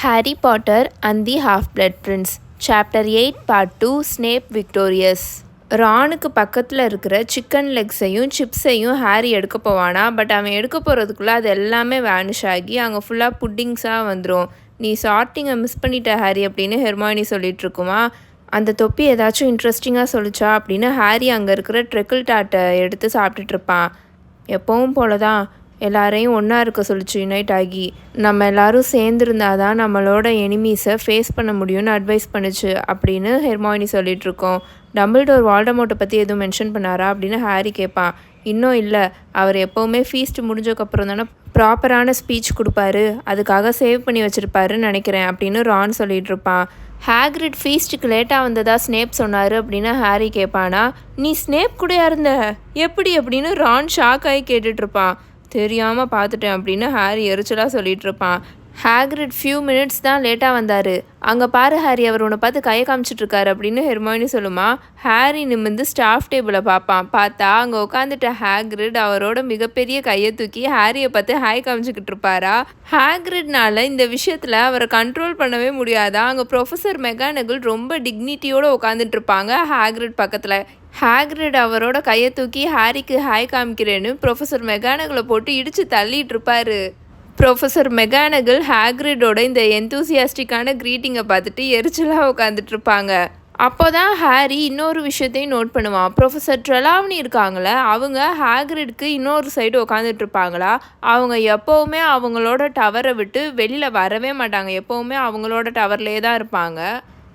Harry Potter and the Half Blood Prince chapter eight part two Snape victorious ரானுக்கு பக்கத்தில் இருக்கிற chicken லெக்ஸையும் சிப்ஸையும் Harry எடுக்க போவானா? But அவன் எடுக்க போகிறதுக்குள்ளே அது எல்லாமே வேனிஷ் ஆகி அங்கே ஃபுல்லாக புட்டிங்ஸாக வந்துடும் நீ சார்ட்டிங்கை மிஸ் பண்ணிட்ட ஹாரி அப்படின்னு ஹெர்மாயினி சொல்லிட்டு இருக்குமா? அந்த தொப்பி ஏதாச்சும் இன்ட்ரெஸ்டிங்காக சொல்லிச்சா? அப்படின்னு ஹாரி அங்கே இருக்கிற ட்ரெக்கிள் டாட்டை எடுத்து சாப்பிட்டுட்டு இருப்பான். எப்பவும் போல தான் எல்லாரையும் ஒன்றா இருக்க சொல்லிச்சு யுனைட் ஆகி. நம்ம எல்லாரும் சேர்ந்துருந்தா தான் நம்மளோட எனிமீஸை ஃபேஸ் பண்ண முடியும்னு அட்வைஸ் பண்ணுச்சு அப்படின்னு ஹெர்மாயினி சொல்லிகிட்ருக்கோம் டபுள் டோர் வால்டமோட்டை பற்றி எதுவும் மென்ஷன் பண்ணாரா அப்படின்னு ஹாரி கேட்பான் இன்னும் இல்லை அவர் எப்போவுமே ஃபீஸ்ட் முடிஞ்சக்கப்புறம் தானே ப்ராப்பரான ஸ்பீச் கொடுப்பாரு அதுக்காக சேவ் பண்ணி வச்சுருப்பாருன்னு நினைக்கிறேன் அப்படின்னு ரான் சொல்லிகிட்டு இருப்பான். ஹேக்ரிட் ஃபீஸ்ட்டுக்கு லேட்டாக வந்ததா ஸ்னேப் சொன்னார் அப்படின்னு ஹாரி கேட்பானா நீ ஸ்னேப் கூடயா இருந்த? எப்படி? அப்படின்னு ரான் ஷாக் ஆகி கேட்டுட்ருப்பான் தெரியாமல் பார்த்துட்டேன் அப்படின்னு ஹாரி எரிச்சலாக சொல்லிட்டு இருப்பான் ஹேக்ரிட் ஃபியூ மினிட்ஸ் தான் லேட்டாக வந்தார். அங்கே பாரு ஹாரி அவர் உன்னை பார்த்து கையை காமிச்சிட்டு இருக்காரு அப்படின்னு ஹெர்மாயினி சொல்லுமா. ஹாரி நிமிந்து ஸ்டாஃப் டேபிளை பார்ப்பான். பார்த்தா அங்கே உட்காந்துட்ட ஹேக்ரிட் அவரோட மிகப்பெரிய கையை தூக்கி ஹாரியை பார்த்து ஹாய் காமிச்சிக்கிட்டு இருப்பாரா ஹேக்ரிட்னால இந்த விஷயத்தில் அவரை கண்ட்ரோல் பண்ணவே முடியாதா. அங்கே ப்ரொஃபஸர் மெகானகிள் ரொம்ப டிக்னிட்டியோடு உட்காந்துட்டு இருப்பாங்க ஹேக்ரிட் பக்கத்தில். ஹேக்ரிட் அவரோட கையை தூக்கி ஹாரிக்கு ஹாய் காமிக்கிறேன்னு ப்ரொஃபஸர் மெகானகளை போட்டு இடித்து தள்ளிட்டு இருப்பாரு. ப்ரொஃபஸர் மெகானகிள் ஹேக்ரிடோட இந்த எந்தூசியாஸ்டிக்கான க்ரீட்டிங்கை பார்த்துட்டு எரிச்சலாக உட்காந்துட்டு இருப்பாங்க. அப்போ தான் ஹாரி இன்னொரு விஷயத்தையும் நோட் பண்ணுவான். ப்ரொஃபஸர் ட்ரெலாவ்னி இருக்காங்களே அவங்க ஹேக்ரிட்க்கு இன்னொரு சைடு உட்காந்துட்டு இருப்பாங்களா? அவங்க எப்போவுமே அவங்களோட டவரை விட்டு வெளியில் வரவே மாட்டாங்க. எப்போவுமே அவங்களோட டவர்லேயே தான் இருப்பாங்க.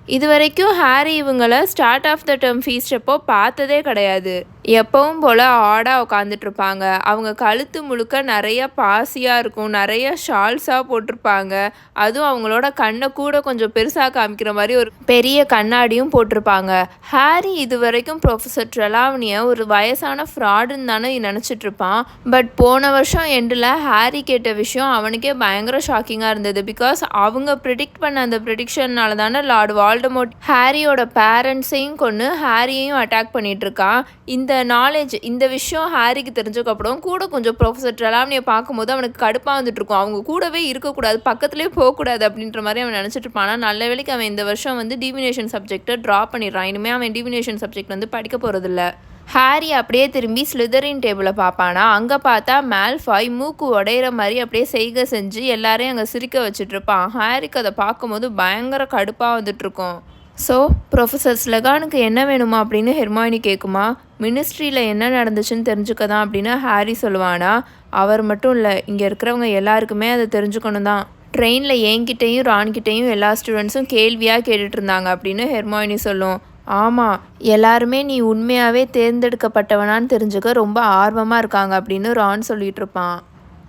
இது வரைக்கும் ஹாரி இவங்கள start of the term feast அப்போ பார்த்ததே கிடையாது. எப்பவும் போல் ஆடாக உட்காந்துட்டு இருப்பாங்க அவங்க கழுத்து முழுக்க நிறைய பாசியாக இருக்கும். நிறைய ஷால்ஸாக போட்டிருப்பாங்க. அதுவும் அவங்களோட கண்ணை கூட கொஞ்சம் பெருசாக காமிக்கிற மாதிரி ஒரு பெரிய கண்ணாடியும் போட்டிருப்பாங்க. ஹாரி இது வரைக்கும் ப்ரொஃபஸர் ட்ரெலாவனியை ஒரு வயசான ஃப்ராடுன்னு தானே நினச்சிட்ருப்பான். பட் போன வருஷம் எண்டில் ஹாரி கேட்ட விஷயம் அவனுக்கே பயங்கர ஷாக்கிங்காக இருந்தது. பிகாஸ் அவங்க ப்ரிடிக்ட் பண்ண அந்த ப்ரிடிக்ஷன்னால தானே லார்டு வால்டமோட் ஹாரியோட பேரண்ட்ஸையும் கொண்டு ஹாரியையும் அட்டாக் பண்ணிகிட்ருக்கான் இருக்கான் இந்த நாலேஜ் இந்த விஷயம் ஹாரிக்கு தெரிஞ்சக்கப்புறம் கூட கொஞ்சம் ப்ரொஃபஸர் ட்ரெலாவனியை பார்க்கும்போது அவனுக்கு கடுப்பாக வந்துட்டு இருக்கும். அவங்க கூடவே இருக்கக்கூடாது பக்கத்துலேயே போகக்கூடாது அப்படின்ற மாதிரி அவன் நினச்சிட்டு இருப்பான். ஆனால் நல்ல வேலைக்கு அவன் இந்த வருஷம் வந்து டிவினேஷன் சப்ஜெக்டை ட்ரா பண்ணிடுறான். இனிமேல் அவன் டிவினேஷன் சப்ஜெக்ட் வந்து படிக்க போகிறதில்ல ஹாரி அப்படியே திரும்பி ஸ்லிதரின் டேபிளை பார்ப்பானா? அங்கே பார்த்தா மேல்ஃபாய் மூக்கு உடையிற மாதிரி அப்படியே செய்க செஞ்சு எல்லாரையும் அங்கே சிரிக்க வச்சுட்டு இருப்பான். ஹாரிக்கு அதை பார்க்கும்போது பயங்கர கடுப்பாக வந்துட்டு இருக்கும். ஸோ ப்ரொஃபஸர் ஸ்லெகானுக்கு என்ன வேணுமா அப்படின்னு ஹெர்மாயினி கேட்குமா மினிஸ்ட்ரியில் என்ன நடந்துச்சுன்னு தெரிஞ்சுக்க தான் அப்படின்னு ஹாரி சொல்லுவானா? அவர் மட்டும் இல்லை இங்கே இருக்கிறவங்க எல்லாருக்குமே அதை தெரிஞ்சுக்கணும் தான். ட்ரெயினில் என்கிட்டையும் ரான்கிட்டையும் எல்லா ஸ்டூடெண்ட்ஸும் கேள்வியாக கேட்டுட்டு இருந்தாங்க அப்படின்னு ஹெர்மாயினி சொல்லும். ஆமாம் எல்லாருமே நீ உண்மையாகவே தேர்ந்தெடுக்கப்பட்டவனான்னு தெரிஞ்சுக்க ரொம்ப ஆர்வமாக இருக்காங்க அப்படின்னு ரான் சொல்லிகிட்டு இருப்பான்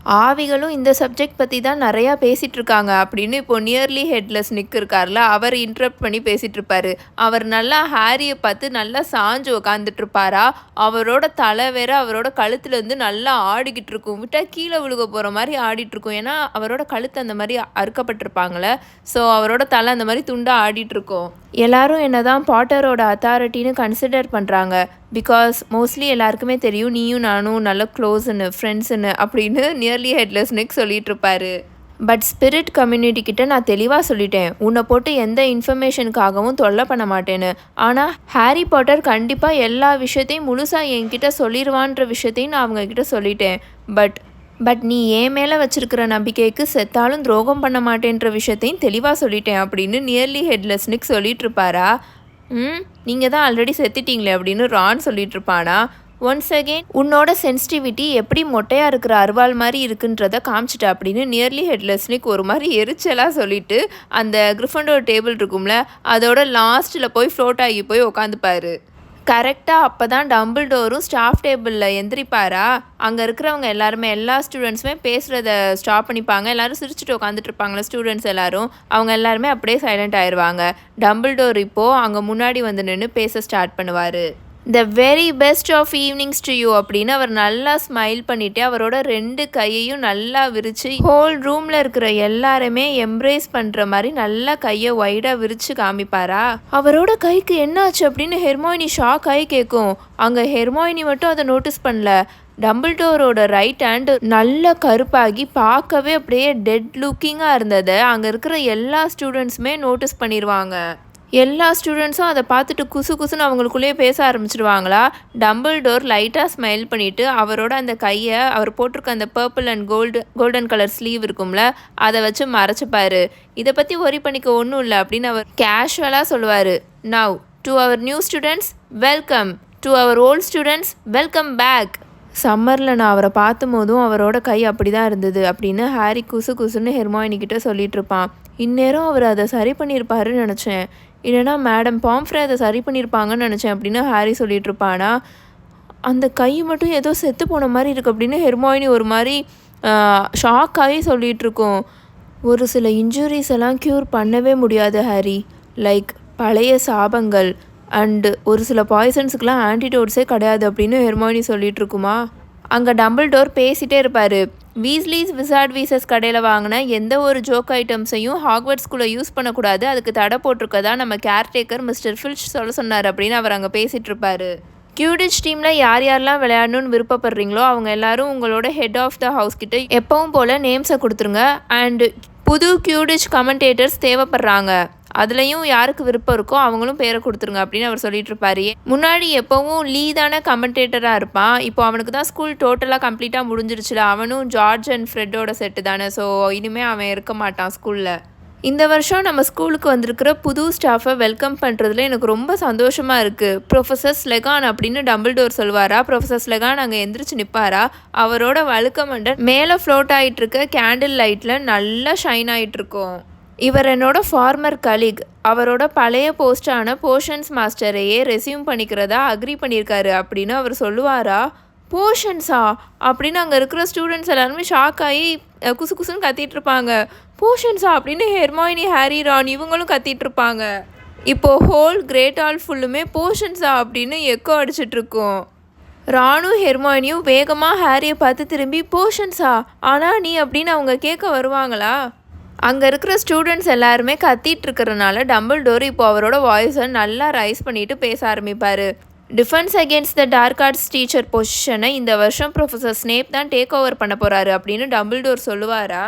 ஆவிகளும் இந்த சப்ஜெக்ட் பற்றி தான் நிறையா பேசிகிட்டு இருக்காங்க அப்படின்னு இப்போ நியர்லி ஹெட்லெஸ் நிக் இருக்கார்ல அவர் இன்ட்ரப்ட் பண்ணி பேசிகிட்டு இருப்பார் அவர் நல்லா ஹாரியை பார்த்து நல்லா சாஞ்சு உக்காந்துட்டு இருப்பாரா அவரோட தலை வேற அவரோட கழுத்துலேருந்து நல்லா ஆடிக்கிட்டு இருக்கும் விட்டால் கீழே விழுக போகிற மாதிரி ஆடிட்டு இருக்கும் ஏன்னா அவரோட கழுத்து அந்த மாதிரி அறுக்கப்பட்டிருப்பாங்களே ஸோ அவரோட தலை அந்த மாதிரி துண்டாக ஆடிட்டு இருக்கும் எல்லாரும் என்ன தான் பாட்டரோட அத்தாரிட்டின்னு கன்சிடர் பண்ணுறாங்க பிகாஸ் மோஸ்ட்லி எல்லாருக்குமே தெரியும் நீயும் நானும் நல்ல க்ளோஸ்ன்னு ஃப்ரெண்ட்ஸுன்னு அப்படின்னு நியர்லி ஹெட்லெஸ் நிக் சொல்லிட்டு இருப்பாரு. பட் ஸ்பிரிட் கம்யூனிட்டி கிட்ட நான் தெளிவாக சொல்லிட்டேன். உன்னை போட்டு எந்த இன்ஃபர்மேஷனுக்காகவும் தொல்லை பண்ண மாட்டேன்னு. ஆனால் ஹாரி பாட்டர் கண்டிப்பாக எல்லா விஷயத்தையும் முழுசாக என்கிட்ட சொல்லிடுவான்ற விஷயத்தையும் நான் அவங்கக்கிட்ட சொல்லிட்டேன். பட் பட் நீ ஏன் மேலே வச்சிருக்கிற நம்பிக்கைக்கு செத்தாலும் துரோகம் பண்ண மாட்டேன்ற விஷயத்தையும் தெளிவாக சொல்லிட்டேன் அப்படின்னு நியர்லி ஹெட்லெஸ்னிக் சொல்லிட்டு இருப்பாரா ம் நீங்கள் தான் ஆல்ரெடி செத்துட்டீங்களே அப்படின்னு ரான் சொல்லிட்டு இருப்பானா ஒன்ஸ் அகெயின் உன்னோட சென்சிட்டிவிட்டி எப்படி மொட்டையாக இருக்கிற அருவாள் மாதிரி இருக்குன்றத காமிச்சிட்ட அப்படின்னு நியர்லி ஹெட்லெஸ்னிக் ஒரு மாதிரி எரிச்சலாக சொல்லிட்டு அந்த கிரிஃபண்டோர் டேபிள் இருக்கும்ல அதோட லாஸ்ட்டில் போய் ஃப்ளோட் ஆகி போய் உக்காந்துப்பாரு. கரெக்டாக அப்போ தான் டம்பிள் டோரும் ஸ்டாஃப் டேபிளில் எந்திரிப்பாரா? அங்கே இருக்கிறவங்க எல்லாருமே எல்லா ஸ்டூடெண்ட்ஸுமே பேசுகிறத ஸ்டாப் பண்ணிப்பாங்க. எல்லாரும் சிரிச்சுட்டு உட்காந்துட்டு இருப்பாங்களே ஸ்டூடெண்ட்ஸ் எல்லாரும். அவங்க எல்லாருமே அப்படியே சைலண்ட் ஆயிடுவாங்க. டம்பிள் டோர் இப்போது அங்கே முன்னாடி வந்து நின்று பேச ஸ்டார்ட் பண்ணுவார். The very best of evenings to you அப்படின்னு அவர் நல்லா ஸ்மைல் பண்ணிட்டு அவரோட ரெண்டு கையையும் நல்லா விரிச்சு ஹோல் ரூம்ல இருக்கிற எல்லாருமே எம்ப்ரேஸ் பண்ற மாதிரி நல்லா கையை வைடா விரிச்சு காமிப்பாரா? அவரோட கைக்கு என்னாச்சு அப்படின்னு ஹெர்மோயினி ஷாக் ஆகி கேட்கும் அங்க ஹெர்மோயினி மட்டும் அதை நோட்டீஸ் பண்ணல. டம்பிள்டோரோட ரைட் ஹேண்டு நல்ல கருப்பாகி பார்க்கவே அப்படியே டெட் லுக்கிங்காக இருந்ததை. அங்கே இருக்கிற எல்லா ஸ்டூடெண்ட்ஸுமே நோட்டீஸ் பண்ணிடுவாங்க எல்லா ஸ்டூடெண்ட்ஸும் அதை பார்த்துட்டு குசு குசுன்னு அவங்களுக்குள்ளேயே பேச ஆரம்பிச்சிடுவாங்களா டம்பிள் டோர் லைட்டாக ஸ்மைல் பண்ணிவிட்டு அவரோட அந்த கையை அவர் போட்டிருக்க அந்த purple and gold golden colour sleeve இருக்கும்ல அதை வச்சு மறைச்சிப்பார். இதை பற்றி ஒரி பண்ணிக்க ஒன்றும் இல்லை அப்படின்னு அவர் கேஷுவலாக சொல்லுவார். Now to our new students welcome to our old students welcome back சம்மரில் நான் அவரை பார்த்தும் போதும் அவரோட கை அப்படி தான் இருந்தது அப்படின்னு ஹாரி குசு குசுன்னு ஹெர்மாயின்கிட்ட சொல்லிட்டு இருப்பான். இந்நேரம் அவர் அதை சரி பண்ணியிருப்பாருன்னு நினச்சேன். இல்லைனா மேடம் பாம்ஃப்ரே அதை சரி பண்ணியிருப்பாங்கன்னு நினச்சேன் அப்படின்னு ஹாரி சொல்லிட்டு இருப்பானா? அந்த கை மட்டும் ஏதோ செத்து போன மாதிரி இருக்குது அப்படின்னு ஹெர்மாயினி ஒரு மாதிரி ஷாக்காகி சொல்லிகிட்ருக்கோம் இருக்கோம். ஒரு சில இன்ஜுரிஸ் எல்லாம் க்யூர் பண்ணவே முடியாது ஹாரி. லைக் பழைய சாபங்கள். அண்டு ஒரு சில பாய்சன்ஸுக்கெலாம் ஆன்டிடோட்ஸே கிடையாது அப்படின்னு ஹெர்மோனி சொல்லிட்டு இருக்குமா அங்கே டம்பிள் டோர் பேசிகிட்டே இருப்பார். வீஸ்லீஸ் விசார்ட் வீசஸ் கடையில் வாங்கின எந்த ஒரு ஜோக் ஐட்டம்ஸையும் ஹாக்வர்ட்ஸ்குள்ளே யூஸ் பண்ணக்கூடாது. அதுக்கு தடை போட்டிருக்கதா நம்ம கேர்டேக்கர் மிஸ்டர் ஃபில்ச் சொல்ல சொன்னார் அப்படின்னு அவர் அங்கே பேசிகிட்டு இருப்பார் கியூடிச் டீமில் யார் யாரெல்லாம் விளையாடணும்னு விருப்பப்படுறீங்களோ அவங்க எல்லாரும் உங்களோட ஹெட் ஆஃப் த ஹவுஸ் கிட்ட எப்பவும் போல் நேம்ஸை கொடுத்துருங்க. அண்டு புது கியூடிச் கமெண்டேட்டர்ஸ் தேவைப்படுறாங்க. அதுலேயும் யாருக்கு விருப்பம் இருக்கோ அவங்களும் பேரை கொடுத்துருங்க அப்படின்னு அவர் சொல்லிட்டு இருப்பாரு. முன்னாடி எப்போவும் லீ தானே கமெண்டேட்டராக இருப்பான். இப்போ அவனுக்கு தான் ஸ்கூல் டோட்டலாக கம்ப்ளீட்டாக முடிஞ்சிருச்சுல. அவனும் ஜார்ஜ் அண்ட் ஃப்ரெட்டோட செட்டு தானே. ஸோ இனிமேல் அவன் இருக்க மாட்டான் ஸ்கூலில் இந்த வருஷம் நம்ம ஸ்கூலுக்கு வந்திருக்கிற புது ஸ்டாஃபை வெல்கம் பண்ணுறதுல எனக்கு ரொம்ப சந்தோஷமாக இருக்குது ப்ரொஃபஸர் ஸ்லெகான் அப்படின்னு டபுள் டோர் சொல்வாரா? ப்ரொஃபஸர் ஸ்லெகான் அங்கே எந்திரிச்சு நிற்பாரா அவரோட வழுக்க மண்டல் மேலே ஃப்ளோட் ஆகிட்டு இருக்க கேண்டில் லைட்டில் நல்லா ஷைன் ஆகிட்டு இருக்கோம். இவர் என்னோட ஃபார்மர் கலீக் அவரோட பழைய போஸ்டான போர்ஷன்ஸ் மாஸ்டரையே ரெசியூம் பண்ணிக்கிறதா அக்ரி பண்ணியிருக்காரு அப்படின்னு அவர் சொல்லுவாரா? போர்ஷன்ஸா அப்படின்னு அங்கே இருக்கிற ஸ்டூடெண்ட்ஸ் எல்லாருமே ஷாக் ஆகி குசு குசுன்னு கத்திட்டு இருப்பாங்க. போர்ஷன்ஸா அப்படின்னு ஹெர்மாயினி ஹாரி ரான் இவங்களும் கத்திட்டு இருப்பாங்க. இப்போ ஹோல் கிரேட் ஆல் ஃபுல்லுமே போர்ஷன்ஸா அப்படின்னு எக்கோ அடிச்சிட்டு இருக்கோம். ராணும் ஹெர்மாயினியும் வேகமாக ஹாரியை பார்த்து திரும்பி போர்ஷன்ஸா ஆனால் நீ அப்படின்னு அவங்க கேட்க வருவாங்களா? அங்கே இருக்கிற ஸ்டூடெண்ட்ஸ் எல்லாருமே கத்திட்டு இருக்கிறனால டம்பிள் டோர் இப்போ அவரோட வாய்ஸை நல்லா ரைஸ் பண்ணிட்டு பேச ஆரம்பிப்பார். Defence against the dark arts teacher பொசிஷனை இந்த வருஷம் ப்ரொஃபஸர் ஸ்னேப் தான் டேக் ஓவர் பண்ண போகிறாரு அப்படின்னு டம்பிள் டோர் சொல்லுவாரா?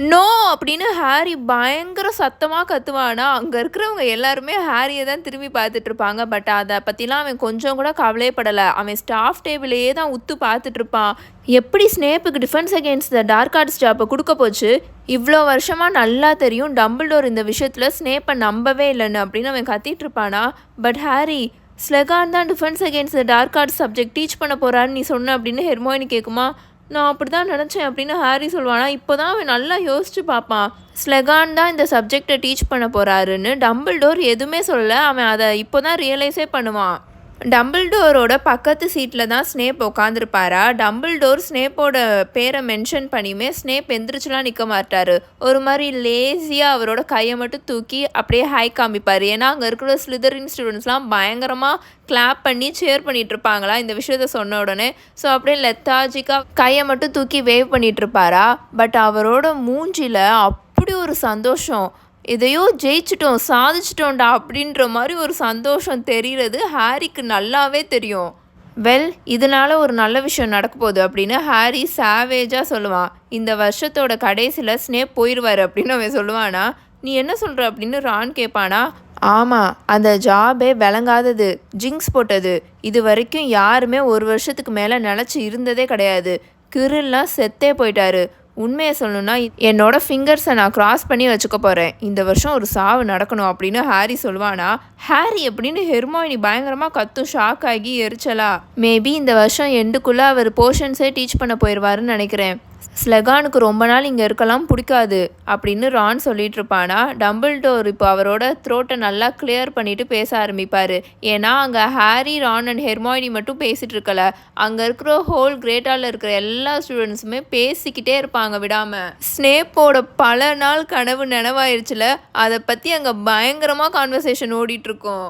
நோ அப்படின்னு ஹாரி பயங்கர சத்தமாக கத்துவானா? அங்கே இருக்கிறவங்க எல்லாருமே ஹாரியை தான் திரும்பி பார்த்துட்டு இருப்பாங்க. பட் அதை பற்றிலாம் அவன் கொஞ்சம் கூட கவலைப்படலை அவன் ஸ்டாஃப் டேபிளையே தான் உத்து பார்த்துட்டு இருப்பான். எப்படி ஸ்னேப்புக்கு defence against the dark arts ஜாப்பை கொடுக்க போச்சு? இவ்வளோ வருஷமாக நல்லா தெரியும் டம்பிள்டோர் இந்த விஷயத்தில் ஸ்னேப்பை நம்பவே இல்லைன்னு அப்படின்னு அவன் கத்திட்டு இருப்பானா? பட் ஹாரி ஸ்லெகான் தான் defence against the dark arts subject teach பண்ண போகிறான்னு நீ சொன்ன அப்படின்னு ஹெர்மோயினி கேட்குமா நான் அப்படி தான் நினச்சேன் அப்படின்னு ஹாரி சொல்லுவானா. இப்போ தான் அவன் நல்லா யோசிச்சு பார்ப்பான். ஸ்லெகான் தான் இந்த சப்ஜெக்டை டீச் பண்ண போகிறாருன்னு டம்பிள் டோர் எதுவுமே சொல்லலை. அவன் அதை இப்போ தான் ரியலைஸே பண்ணுவான். டம்பிள்டோரோட பக்கத்து சீட்டில் தான் ஸ்னேப் உட்காந்துருப்பாரா டம்பிள்டோர் ஸ்னேப்போட பேரை மென்ஷன் பண்ணியுமே ஸ்னேப் எந்திரிச்சுலாம் நிற்க மாட்டார். ஒரு மாதிரி லேசியாக அவரோட கையை மட்டும் தூக்கி அப்படியே ஹை காமிப்பார். ஏன்னா அங்கே இருக்கிற ஸ்லிதரின் ஸ்டூடெண்ட்ஸ்லாம் பயங்கரமாக கிளாப் பண்ணி சேர் பண்ணிகிட்ருப்பாங்களா இந்த விஷயத்த சொன்ன உடனே. ஸோ அப்படியே லெத்தாஜிக்காக கையை மட்டும் தூக்கி வேவ் பண்ணிட்டு இருப்பாரா பட் அவரோட மூஞ்சியில் அப்படி ஒரு சந்தோஷம். எதையோ ஜெயிச்சிட்டோம் சாதிச்சிட்டோம்டா அப்படின்ற மாதிரி ஒரு சந்தோஷம் தெரிகிறது ஹாரிக்கு நல்லாவே தெரியும். வெல் இதனால ஒரு நல்ல விஷயம் நடக்க போகுது அப்படின்னு ஹாரி சாவேஜாக சொல்லுவான். இந்த வருஷத்தோட கடைசியில் ஸ்னேப் போயிடுவார் அப்படின்னு அவன் சொல்லுவானா. நீ என்ன சொல்கிற அப்படின்னு ரான் கேட்பானா. ஆமாம் அந்த ஜாபே விளங்காதது ஜிங்ஸ் போட்டது. இது வரைக்கும் யாருமே ஒரு வருஷத்துக்கு மேலே நினச்சி இருந்ததே கிடையாது. கிருல்லாம் செத்தே போயிட்டாரு. உண்மையை சொல்லணும்னா என்னோட ஃபிங்கர்ஸை நான் கிராஸ் பண்ணி வச்சுக்க போகிறேன் இந்த வருஷம் ஒரு சாவு நடக்கணும் அப்படின்னு ஹாரி சொல்லுவானா ஹாரி அப்படின்னு ஹெர்மாயினி பயங்கரமாக கத்தும் ஷாக் ஆகி எரிச்சலா? மேபி இந்த வருஷம் எண்டுக்குள்ளே அவர் போர்ஷன்ஸே டீச் பண்ண போயிடுவாருன்னு நினைக்கிறேன். ஸ்லெகானுக்கு ரொம்ப நாள் இங்கே இருக்கலாம் பிடிக்காது அப்படின்னு ரான் சொல்லிட்டு இருப்பானா டம்பிள்டோர் இப்போ அவரோட த்ரோட்டை நல்லா கிளியர் பண்ணிட்டு பேச ஆரம்பிப்பார். ஏன்னா அங்கே ஹாரி ரான் அண்ட் ஹெர்மாயினி மட்டும் பேசிகிட்டு இருக்கல. அங்கே இருக்கிற ஹோல் கிரேட்டாவில் இருக்கிற எல்லா ஸ்டூடெண்ட்ஸுமே பேசிக்கிட்டே இருப்பாங்க விடாமல் ஸ்னேப்போட பல நாள் கனவு நினைவாயிருச்சுல அதை பற்றி அங்கே பயங்கரமாக கான்வர்சேஷன் ஓடிட்டுருக்கோம்.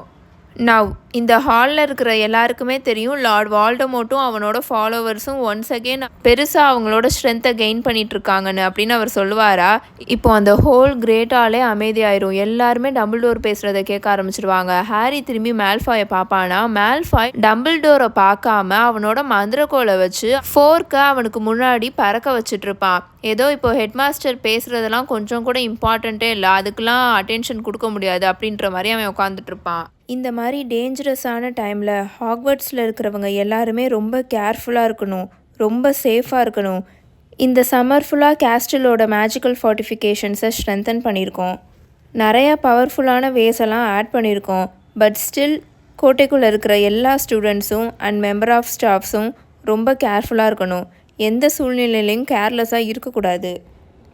நவ் இந்த ஹாலில் இருக்கிற எல்லாருக்குமே தெரியும் லார்ட் வால்டமோட்டும் அவனோட ஃபாலோவர்ஸும் ஒன்ஸ் அகெயின் பெருசாக அவங்களோட ஸ்ட்ரென்த்தை கெயின் பண்ணிகிட்ருக்காங்கன்னு அப்படின்னு அவர் சொல்லுவாரா? இப்போ அந்த ஹோல் கிரேட்டாலே அமைதியாயிரும். எல்லாருமே டபுள் டோர் பேசுகிறத கேட்க ஆரம்பிச்சிருவாங்க. ஹாரி திரும்பி மேல்ஃபாயை பார்ப்பானா? மேல்ஃபாய் டபுள் டோரை பார்க்காம அவனோட மந்திரக்கோலை வச்சு ஃபோர்க்கை அவனுக்கு முன்னாடி பறக்க வச்சுட்ருப்பான் ஏதோ இப்போ ஹெட் மாஸ்டர் பேசுகிறதெல்லாம் கொஞ்சம் கூட இம்பார்ட்டண்ட்டே இல்லை. அதுக்கெலாம் அட்டென்ஷன் கொடுக்க முடியாது அப்படின்ற மாதிரி அவன் உட்காந்துட்டு இருப்பான் இந்த மாதிரி டேஞ்சரஸான டைமில் ஹாக்வர்ட்ஸில் இருக்கிறவங்க எல்லாருமே ரொம்ப கேர்ஃபுல்லாக இருக்கணும். ரொம்ப சேஃபாக இருக்கணும். இந்த சம்மர் ஃபுல்லாக கேஸ்டலோட மேஜிக்கல் ஃபார்ட்டிஃபிகேஷன்ஸை ஸ்ட்ரென்தன் பண்ணியிருக்கோம். நிறையா பவர்ஃபுல்லான வேஸ் எல்லாம் ஆட் பண்ணியிருக்கோம். பட் ஸ்டில் கோட்டைக்குள்ளே இருக்கிற எல்லா ஸ்டூடெண்ட்ஸும் அண்ட் மெம்பர் ஆஃப் ஸ்டாஃப்ஸும் ரொம்ப கேர்ஃபுல்லாக இருக்கணும். எந்த சூழ்நிலையிலையும் கேர்லெஸ்ஸாக இருக்கக்கூடாது.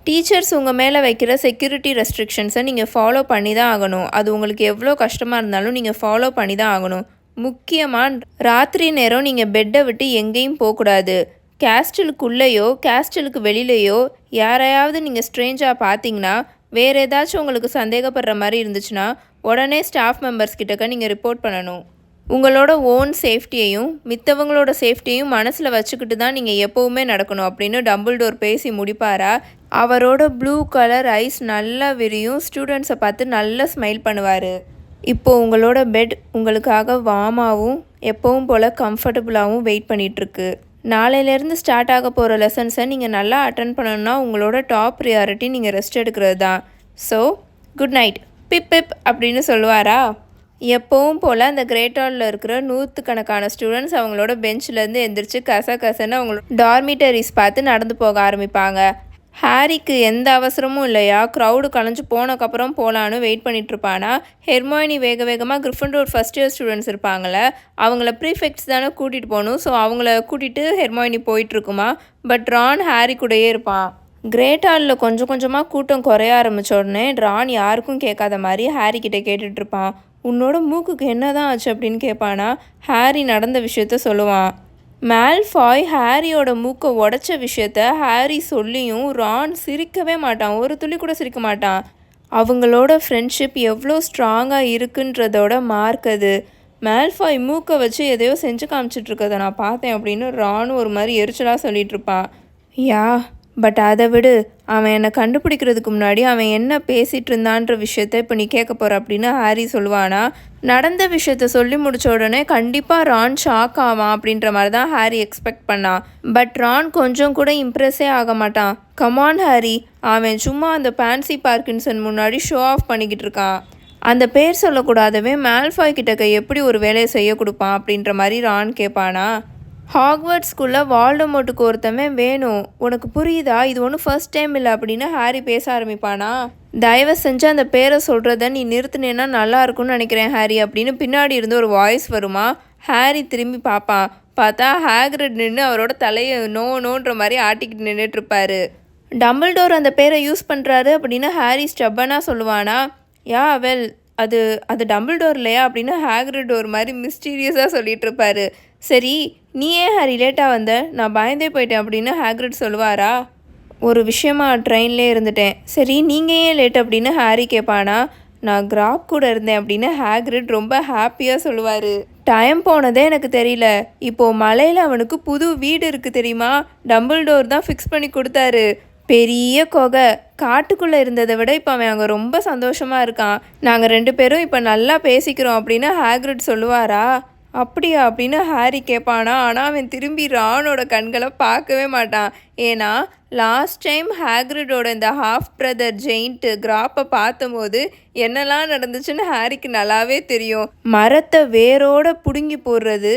டீச்சர்ஸ் உங்கள் மேலே வைக்கிற செக்யூரிட்டி ரெஸ்ட்ரிக்ஷன்ஸை நீங்கள் ஃபாலோ பண்ணி தான் ஆகணும். அது உங்களுக்கு எவ்வளோ கஷ்டமாக இருந்தாலும் நீங்கள் ஃபாலோ பண்ணி தான் ஆகணும். முக்கியமாக ராத்திரி நேரம் நீங்கள் பெட்டை விட்டு எங்கேயும் போகக்கூடாது. கேஸ்டலுக்குள்ளேயோ கேஸ்டலுக்கு வெளியிலையோ யாரையாவது நீங்கள் ஸ்ட்ரேஞ்சாக பார்த்தீங்கன்னா வேறு ஏதாச்சும் உங்களுக்கு சந்தேகப்படுற மாதிரி இருந்துச்சுன்னா உடனே ஸ்டாஃப் மெம்பர்ஸ் கிட்டக்க நீங்கள் ரிப்போர்ட் பண்ணணும். உங்களோட ஓன் சேஃப்டியையும் மித்தவங்களோட சேஃப்டியையும் மனசில் வச்சுக்கிட்டு தான் நீங்கள் எப்போவுமே நடக்கணும் அப்படின்னு டம்பிள்டோர் பேசி முடிப்பாரா? அவரோட ப்ளூ கலர் ஐஸ் நல்லா விரியும். ஸ்டூடெண்ட்ஸை பார்த்து நல்லா ஸ்மைல் பண்ணுவார். இப்போ உங்களோட பெட் உங்களுக்காக வார்மாகவும் எப்பவும் போல் கம்ஃபர்டபுளாகவும் வெயிட் பண்ணிகிட்ருக்கு நாளையிலேருந்து ஸ்டார்ட் ஆக போகிற லெசன்ஸை நீங்கள் நல்லா அட்டன் பண்ணணும்னா உங்களோட டாப் ப்ரியாரிட்டி நீங்கள் ரெஸ்ட் எடுக்கிறது தான். So good night pip pip அப்படின்னு சொல்லுவாரா? எப்பவும் போல் அந்த கிரேட் ஹாலில் இருக்கிற நூற்றுக்கணக்கான ஸ்டூடெண்ட்ஸ் அவங்களோட பெஞ்சிலேருந்து எந்திரிச்சு கச கசன்னு அவங்களோட டார்மிட்டரிஸ் பார்த்து நடந்து போக ஆரம்பிப்பாங்க. ஹாரிக்கு எந்த அவசரமும் இல்லையா? க்ரௌடு கலைஞ்சு போனக்கப்புறம் போகலான்னு வெயிட் பண்ணிகிட்ருப்பானா ஹெர்மாயினி வேக வேகமாக கிரிஃபன்டோர் ஃபஸ்ட் இயர் ஸ்டூடெண்ட்ஸ் இருப்பாங்களே அவங்கள ப்ரீஃபெக்ட்ஸ் தானே கூட்டிகிட்டு போகணும். ஸோ அவங்கள கூட்டிகிட்டு ஹெர்மாயினி போயிட்டுருக்குமா? பட் ரான் ஹாரி கூடயே இருப்பான். கிரேட் ஹாலில் கொஞ்சம் கொஞ்சமாக கூட்டம் குறைய ஆரம்பிச்ச உடனே ரான் யாருக்கும் கேட்காத மாதிரி ஹாரி கிட்ட கேட்டுட்ருப்பான் உன்னோட மூக்குக்கு என்ன தான் ஆச்சு? அப்படின்னு கேட்பானா? ஹாரி நடந்த விஷயத்த சொல்லுவான். மேல்ஃபாய் ஹாரியோட மூக்கை உடைச்ச விஷயத்த ஹாரி சொல்லியும் ரான் சிரிக்கவே மாட்டான். ஒரு துளி கூட சிரிக்க மாட்டான். அவங்களோட ஃப்ரெண்ட்ஷிப் எவ்வளோ ஸ்ட்ராங்காக இருக்குன்றதோட மார்க் அது. மேல்ஃபாய் மூக்கை வச்சு எதையோ செஞ்சு காமிச்சிட்ருக்கதை நான் பார்த்தேன் அப்படின்னு ரானும் ஒரு மாதிரி எரிச்சலாக சொல்லிகிட்ருப்பான் யா பட் அதை விடு அவன் என்னை கண்டுபிடிக்கிறதுக்கு முன்னாடி அவன் என்ன பேசிகிட்டு இருந்தான்ற விஷயத்த இப்போ நீ கேட்க போகிற அப்படின்னு ஹாரி சொல்லுவானா? நடந்த விஷயத்த சொல்லி முடிச்ச உடனே கண்டிப்பாக ரான் ஷாக் ஆவான் அப்படின்ற மாதிரி தான் ஹாரி எக்ஸ்பெக்ட் பண்ணான் பட் ரான் கொஞ்சம் கூட இம்ப்ரெஸ்ஸே ஆக மாட்டான். Come on Harry. அவன் சும்மா அந்த பேன்சி பார்க்கின்சன் முன்னாடி ஷோ ஆஃப் பண்ணிக்கிட்டு இருக்கான். அந்த பேர் சொல்லக்கூடாதவே மேல்ஃபாய் கிட்டக்க எப்படி ஒரு வேலையை செய்ய கொடுப்பான் அப்படின்ற மாதிரி ரான் கேட்பானா? ஹாக்வர்ட்ஸ்குள்ளே வால்டமோட்டுக்கு ஒருத்தவன் வேணும் உனக்கு புரியுதா? இது ஒன்றும் ஃபர்ஸ்ட் டைம் இல்லை அப்படின்னு ஹாரி பேச ஆரம்பிப்பானா? தயவு செஞ்சு அந்த பேரை சொல்கிறத நீ நிறுத்தினேன்னா நல்லா இருக்கும்னு நினைக்கிறேன் ஹாரி அப்படின்னு பின்னாடி இருந்து ஒரு வாய்ஸ் வருமா? ஹாரி திரும்பி பார்ப்பான் பார்த்தா ஹேக்ரட் நின்று அவரோட தலையை நோ நோன்ற மாதிரி ஆட்டிக்கிட்டு நின்றுட்டுருப்பாரு டம்பிள்டோர் அந்த பேரை யூஸ் பண்ணுறாரு அப்படின்னு ஹாரி ஸ்டப்பனாக சொல்லுவானா? யா வெல் அது அது டம்பிள்டோர் இல்லையா அப்படின்னு ஹேக்ரட் ஒரு மாதிரி மிஸ்டீரியஸாக சொல்லிட்டு இருப்பாரு. சரி நீ ஏன் ஹாரி லேட்டாக வந்த. நான் பயந்தே போயிட்டேன் அப்படின்னு ஹேக்ரிட் சொல்லுவாரா? ஒரு விஷயமா ட்ரெயின்லேயே இருந்துட்டேன். சரி நீங்கள் ஏன் லேட் அப்படின்னு ஹாரி கேட்பானா நான் கிராப் கூட இருந்தேன் அப்படின்னு ஹேக்ரிட் ரொம்ப ஹாப்பியாக சொல்லுவார். டைம் போனதே எனக்கு தெரியல. இப்போது மலையில் அவனுக்கு புது வீடு இருக்குது தெரியுமா? டம்பிள் டோர் தான் ஃபிக்ஸ் பண்ணி கொடுத்தாரு. பெரிய கொகை. காட்டுக்குள்ளே இருந்ததை விட இப்போ அவன் அங்கே ரொம்ப சந்தோஷமாக இருக்கான். நாங்கள் ரெண்டு பேரும் இப்போ நல்லா பேசிக்கிறோம் அப்படின்னு ஹேக்ரிட் சொல்லுவாரா? அப்படியா அப்படின்னு ஹாரி கேட்பானா. ஆனால் அவன் திரும்பி ரானோட கண்களை பார்க்கவே மாட்டான். ஏன்னா லாஸ்ட் டைம் ஹேக்ரிடோட இந்த ஹாஃப் பிரதர் ஜெயிண்ட்டு கிராப்பை பார்த்தபோது என்னெல்லாம் நடந்துச்சுன்னு ஹாரிக்கு நல்லாவே தெரியும். மரத்தை வேரோட பிடுங்கி போடுறது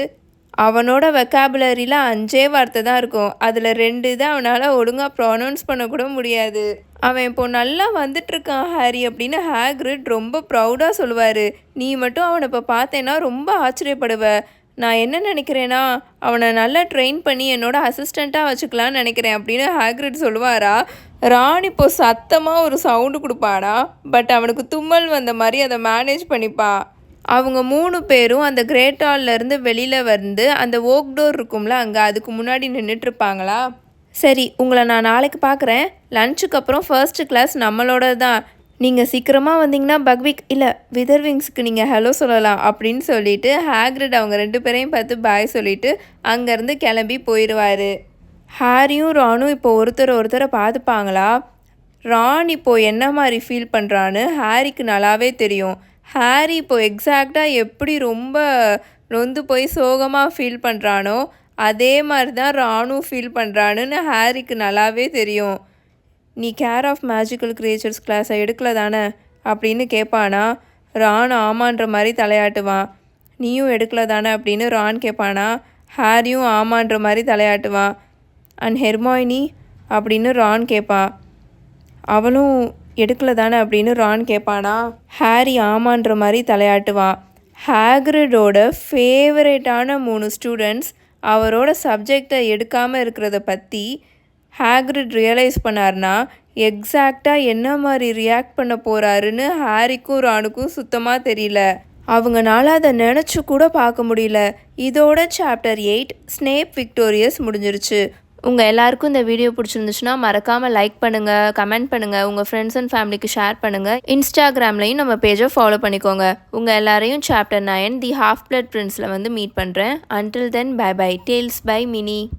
அவனோட வெக்காபுலரியில் அஞ்சே வார்த்தை தான் இருக்கும். அதில் ரெண்டு இதை அவனால் ஒழுங்காக ப்ரொனவுன்ஸ் பண்ணக்கூட முடியாது. அவன் இப்போ நல்லா வந்துட்டுருக்கான் ஹாரி அப்படின்னு ஹேக்ரிட் ரொம்ப ப்ரௌடாக சொல்லுவார். நீ மட்டும் அவனை இப்போ பார்த்தேன்னா ரொம்ப ஆச்சரியப்படுவ. நான் என்ன நினைக்கிறேன்னா அவனை நல்லா ட்ரெயின் பண்ணி என்னோட அசிஸ்டண்ட்டாக வச்சுக்கலான்னு நினைக்கிறேன் அப்படின்னு ஹேக்ரிட் சொல்லுவாரா? ராணி இப்போ சத்தமாக ஒரு சவுண்டு கொடுப்பானா? பட் அவனுக்கு தும்மல் வந்த மாதிரி அதை மேனேஜ் பண்ணிப்பான். அவங்க மூணு பேரும் அந்த கிரேட் இருந்து வெளியில் வந்து அந்த ஓக் டோர் இருக்கும்ல அங்கே அதுக்கு முன்னாடி நின்றுட்டு இருப்பாங்களா சரி உங்களை நான் நாளைக்கு பார்க்குறேன் லஞ்சுக்கு அப்புறம் ஃபர்ஸ்ட் கிளாஸ் நம்மளோட தான் நீங்கள் சீக்கிரமாக வந்தீங்கன்னா பக்விக் இல்லை விதர்விங்ஸ்க்கு நீங்கள் ஹலோ சொல்லலாம் அப்படின்னு சொல்லிட்டு ஹேக்ரிட் அவங்க ரெண்டு பேரையும் பார்த்து பாய் சொல்லிட்டு அங்கேருந்து கிளம்பி போயிடுவார் ஹாரியும் ரானும் இப்போ ஒருத்தர் ஒருத்தரை பார்த்துப்பாங்களா? ரான் இப்போது என்ன மாதிரி ஃபீல் பண்ணுறான்னு ஹாரிக்கு நல்லாவே தெரியும். ஹாரி இப்போ எக்ஸாக்டாக எப்படி ரொம்ப நொந்து போய் சோகமாக ஃபீல் பண்ணுறானோ அதே மாதிரி தான் ராணும் ஃபீல் பண்ணுறானுன்னு ஹாரிக்கு நல்லாவே தெரியும். நீ கேர் ஆஃப் மேஜிக்கல் கிரியேச்சர்ஸ் கிளாஸை எடுக்கல தானே? அப்படின்னு கேட்பானா ரான் ஆமான்ற மாதிரி தலையாட்டுவான். நீயும் எடுக்கல தானே? அப்படின்னு ரான் கேட்பானா ஹாரியும் ஆமான்ற மாதிரி தலையாட்டுவான். And Hermione? அப்படின்னு ரான் கேட்பா அவளும் எடுக்கல தானே அப்படின்னு ரான் கேட்பானா? ஹாரி ஆமான்ற மாதிரி தலையாட்டுவான் ஹேக்ரிடோட ஃபேவரேட்டான மூணு ஸ்டூடெண்ட்ஸ் அவரோட சப்ஜெக்டை எடுக்காமல் இருக்கிறத பற்றி ஹேக்ரிட் ரியலைஸ் பண்ணார்னா எக்ஸாக்டாக என்ன மாதிரி ரியாக்ட் பண்ண போகிறாருன்னு ஹாரிக்கும் ரானுக்கும் சுத்தமாக தெரியல. அவங்கனால அதை நினச்சி கூட பார்க்க முடியல. இதோட சாப்டர் எயிட் ஸ்னேப் விக்டோரியஸ் முடிஞ்சிருச்சு. உங்கள் எல்லாருக்கும் இந்த வீடியோ பிடிச்சிருந்துச்சுன்னா மறக்காமல் லைக் பண்ணுங்கள் கமெண்ட் பண்ணுங்கள் உங்கள் ஃப்ரெண்ட்ஸ் அண்ட் ஃபேமிலிக்கு ஷேர் பண்ணுங்கள் இன்ஸ்டாகிராம்லையும் நம்ம பேஜை ஃபாலோ பண்ணிக்கோங்க. உங்கள் எல்லாரையும் chapter nine the half blood பிரின்ஸில் வந்து மீட் பண்ணுறேன் until then bye bye tales by Mini